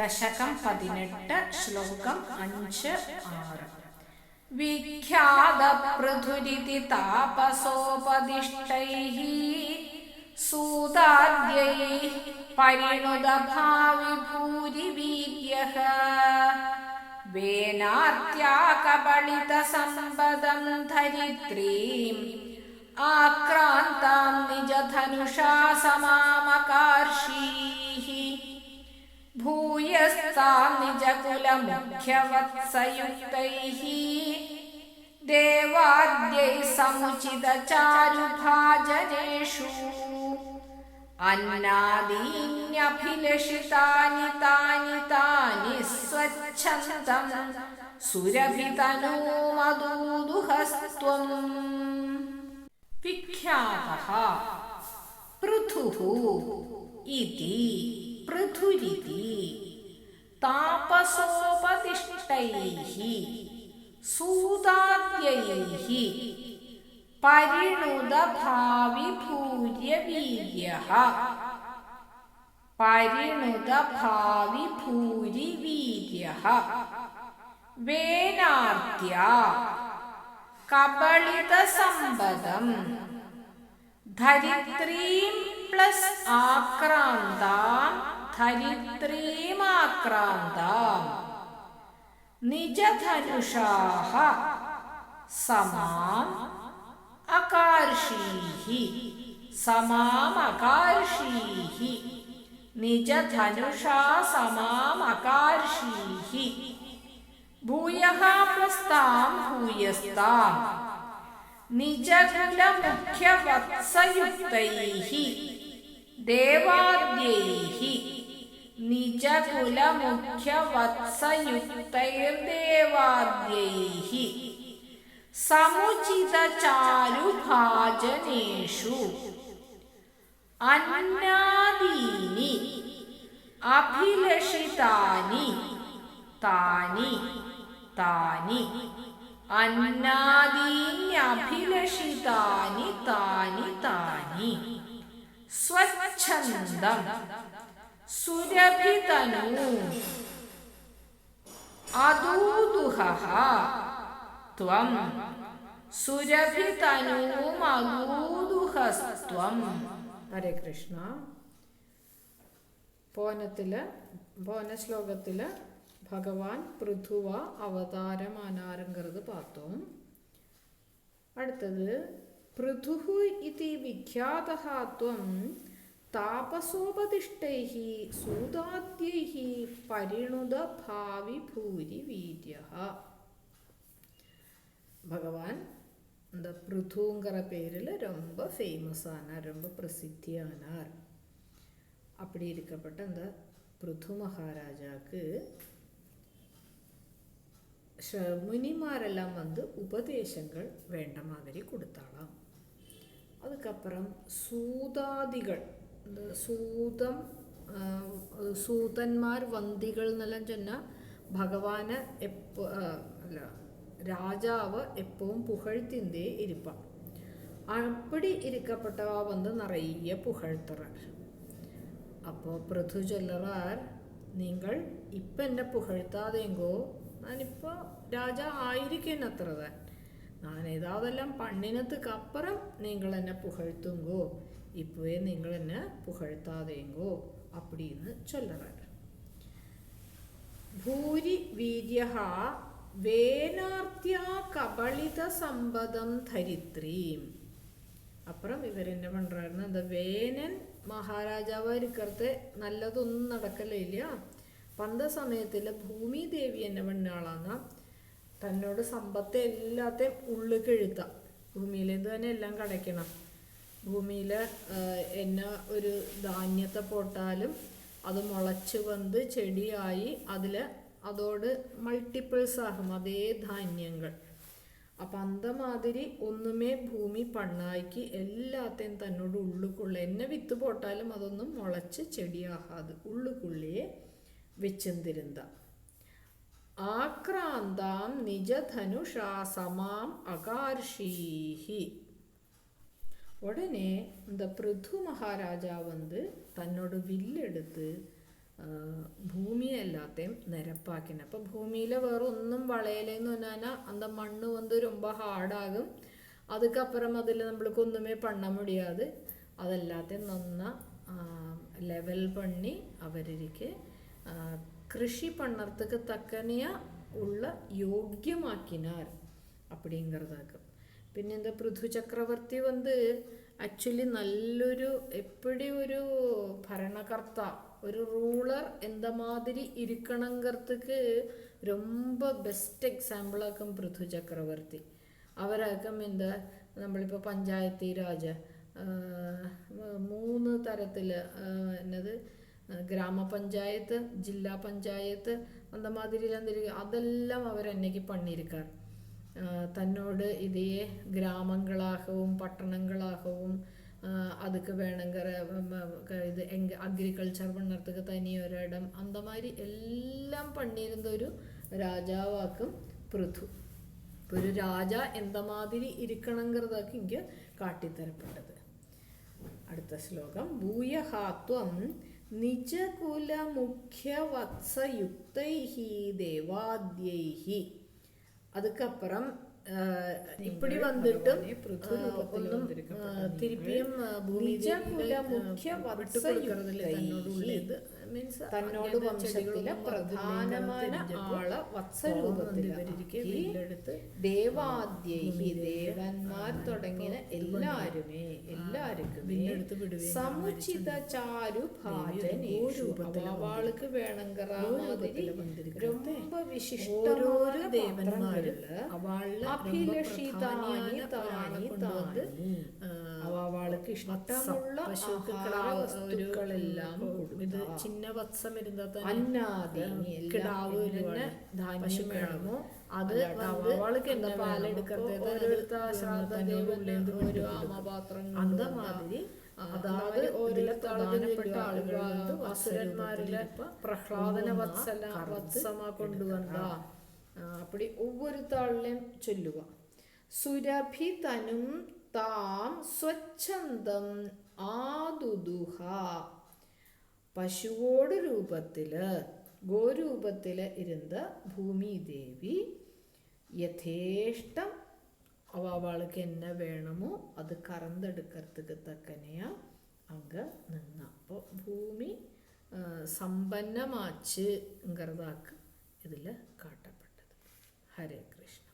ദശകം പതിനെട്ട് ശ്ലോകം അഞ്ച് ആറ് വിഖ്യാത പൃഥുരിതി താപസോപദിഷ്ടൈः സൂതാദ്യൈः പരിണുത ഭാവി ഭൂരി വീര്യഃ വേനാർത്യാ ഭൂയസ്താം നിജകുലമുഖ്യവത്സയുക്തൈः ദേവാദ്യൈ സമുചിതചാരുഭാജനേഷു അന്നാദീന്യഭിലഷിതാനി താനി താനി സ്വച്ഛന്തം. സുരഭിതനൂമദൂദുഹസ്ത്വം വിഖ്യാതഃ പൃഥുഃ. ഇതി പൃഥുരിതി. താപസോപതിഷ്ടൈः സൂതാദ്യൈः പരിണുതഭാവി ഭൂര്യവീര്യഃ പരിണുതഭാവി ഭൂരിവീര്യഃ വേനാർത്യ കബളിതസമ്പദം ധരിത്രീം പ്ലസ് ആക്രാന്താം ധരിത്രീമാക്രാന്താം നിജധനുഷാഹ സമാം അകാർഷീഹി സമാം അകാർഷീഹി നിജധനുഷാ സമാം അകാർഷീഹി ഭൂയഃ പ്ലസ്താം ഭൂയസ്താം നിജകുലമുഖ്യവത്സയുക്തൈഹി ദേവാദ്യൈः നിജകുലമുഖ്യവത്സയുക്തൈർദേവാദ്യൈः സമുചിതചാരുഭാജനേഷു അന്നാദീനി അഭിലഷിതാനി താനി താനി അന്നാദീന്യഭിലഷിതാനി താനി താനി സ്വച്ഛന്തം സുരഭിതനു അദൂതുഹ ത്വം സുരഭിതനൂമദൂദുഹസ്ത്വം ഹരേ കൃഷ്ണ. പോനത്തിൽ പോന ശ്ലോകത്തിൽ ഭഗവാൻ പൃഥുവ അവതാരമാനാരങ്കറത് പാത്തും അടുത്തത് പൃഥുഹു ഇതി വിഖ്യാതഃ ത്വം താപസോപദിഷ്ടൈः സൂതാദ്യൈः പരിണുത ഭാവി ഭൂരി വീര്യഃ பகவான் இந்த பிருதுங்கிற பேரில் ரொம்ப ஃபேமஸ் ஆனார் ரொம்ப பிரசித்தியானார் அப்படி இருக்கப்பட்ட அந்த பிருது மகாராஜாவுக்கு முனிமாரெல்லாம் வந்து உபதேசங்கள் வேண்ட மாதிரி கொடுத்தாளாம் அதுக்கப்புறம் சூதாதிகள் സൂതം സൂതന്മാർ വന്തികൾ എന്നെല്ലാം ചെന്നാൽ ഭഗവാന് എപ്പോ അല്ല രാജാവ് എപ്പോഴും പുകഴ്ത്തിന്റെ ഇരിപ്പ. അപ്പടി ഇരിക്കപ്പെട്ടവ വന്ന് നിറയെ പുകഴ്ത്തറാർ അപ്പോൾ പൃഥു ചൊല്ലറാർ നിങ്ങൾ ഇപ്പം എന്നെ പുകഴ്ത്താതെങ്കോ ഞാനിപ്പോൾ രാജ ആയിരിക്കും അത്ര. താൻ ഞാൻ ഏതാതെല്ലാം പണ്ണിനത്തുക്കപ്പുറം നിങ്ങൾ എന്നെ പുകഴ്ത്തുങ്കോ? ഇപ്പോഴേ നിങ്ങൾ എന്നെ പുകഴ്ത്താതെങ്കോ அப்படின்னு சொல்லுறார் ഭൂരി വീര്യ വേനാർത്തിയ കബളിത സമ്പദം ധരിത്രീം അപ്പുറം ഇവരെന്നെ പണ്ടായിരുന്നു എന്താ വേനൻ മഹാരാജാവാ ഇരിക്കറത്ത് നല്ലതൊന്നും നടക്കലില്ല പന്ത സമയത്തിൽ ഭൂമി ദേവി എന്നെ പണ്ടാളാന്ന തന്നോട് സമ്പത്ത് എല്ലാത്തെയും ഉള്ളിൽ കെഴുത്താം ഭൂമിയിലേത് തന്നെ എല്ലാം കടയ്ക്കണം ഭൂമിയിൽ എന്നെ ഒരു ധാന്യത്തെ പോട്ടാലും അത് മുളച്ച് വന്ന് ചെടിയായി അതിൽ അതോട് മൾട്ടിപ്പിൾസ് ആകും അതേ ധാന്യങ്ങൾ. അപ്പം അന്തമാതിരി ഒന്നുമേ ഭൂമി പണ്ണാക്കി എല്ലാത്തെയും തന്നോട് ഉള്ളുക്കുള്ള. എന്നെ വിത്ത് പോട്ടാലും അതൊന്നും മുളച്ച് ചെടിയാകാതെ ഉള്ളുക്കുള്ളിയെ വെച്ചെന്തിരുന്ന. ആക്രാന്താം നിജധനുഷാ സമാം അകാർഷീഹി. உடனே இந்த பிருது மகாராஜா வந்து தன்னோട് വില്ലെടുത്ത് ഭൂമിയെ എല്ലാത്തെയും നിരപ്പാക്കിന്. അപ്പം ഭൂമിയിൽ വേറെ ഒന്നും വളയലെന്ന് പറഞ്ഞാൽ അന്ത മണ്ണ് വന്ന് രൊമ്പ ഹാർഡാകും അതുക്കപ്പുറം അതിൽ நம்மளுக்கு ஒன்றுமே பண்ண முடியாது அது எல்லாத்தையும் ലെവൽ പണ്ണി അവരിക്ക് കൃഷി പണ്ണർത്തക്ക് തക്കനെയ ഉള്ള യോഗ്യമാക്കിനാർ அப்படிங்கிறதாக்கும் പിന്നെന്താ പൃഥു ചക്രവർത്തി വന്ന് ആക്ച്വലി നല്ലൊരു എപ്പോഴും ഒരു ഭരണകർത്ത ഒരു റൂളർ എന്തമാതിരി மாதிரி രൊമ്പ ரொம்ப എക്സാമ്പിളാക്കും പൃഥു ചക്രവർത്തി. சக்கரவர்த்தி എന്താ നമ്മളിപ്പോൾ പഞ്ചായത്തി രാജ മൂന്ന് തരത്തിൽ എന്നത് ഗ്രാമപഞ്ചായത്ത് ജില്ലാ പഞ്ചായത്ത് അന്തമാതിരി അതെല്ലാം അവർ എന്നെക്ക് പണിയിരിക്കാറ് തന്നോട് ഇതേ ഗ്രാമങ്ങളാകും പട്ടണങ്ങളാകും അതൊക്കെ വേണമെങ്കിൽ ഇത് അഗ്രികൾച്ചർ പണ്ണർത്തക്ക് തനി ഒരിടം. അന്തമാതിരി എല്ലാം പണിയിരുന്ന ഒരു രാജാവാക്കും പൃഥു. ഇപ്പൊ ഒരു രാജ എന്തമാതിരി ഇരിക്കണങ്കറതാക്കി എനിക്ക് കാട്ടിത്തരപ്പെട്ടത്. അടുത്ത ശ്ലോകം. ഭൂയഹാത്വം നിജകുല മുഖ്യ വത്സയുക്തൈഹി ദേവാദ്യൈഹി. அதுக்கப்புறம் இப்படி வந்துட்டு ഒന്നും തിരുപ്പിയും നിജകുല മുഖ്യ മീൻസ് തന്നോട് വംശത്തിലെ പ്രധാനമായ ആള് വത്സരൂപത്തിലെടുത്ത് ദേവാദ്യൈഹി ദേവന്മാർ തുടങ്ങിയ എല്ലാരുമേ എല്ലാവർക്കും സമുചിത ചാരു ഭാജനേഷു അവൾക്ക് വേണമെങ്കിൽ ரொம்ப വിശിഷ്ടമായ ദേവന്മാരില് അഭിലഷിതാനി താനി താന് അവൾക്ക് ഇഷ്ടമുള്ള വസ്തുക്കളെല്ലാം ഇത് ചിന്ന വത്സം ഇരുന്നത് അന്നാദി കിടാവ് തന്നെ ധാന്യം വേണമോ? അത് അവൾക്ക് എന്താ പാലെടുക്കുന്നത് അന്ത മാതിരി അതായത് ഓരോ പ്രധാനപ്പെട്ട ആളുകൾ അസുരന്മാരിലെ പ്രഹ്ലാദന വത്സല വത്സമാ കൊണ്ടുവന്ന അപ്പടി താളിലും ചൊല്ലുക. സുരഭി തനും താം സ്വച്ഛന്തം ആദുദുഹ. പശുവോട് രൂപത്തിൽ ഗോരൂപത്തിൽ ഇരുന്ന് ഭൂമിദേവി യഥേഷ്ടം അവൾക്ക് എന്ന വേണമോ അത് കറന്തെടുക്കത്തുക്ക് തക്കനെയാ അങ്ങ് നിന്ന. അപ്പോൾ ഭൂമി സമ്പന്നമാച്ചുങ്കറതാക്ക് ഇതിൽ കാട്ടാം. ഹരേ കൃഷ്ണ.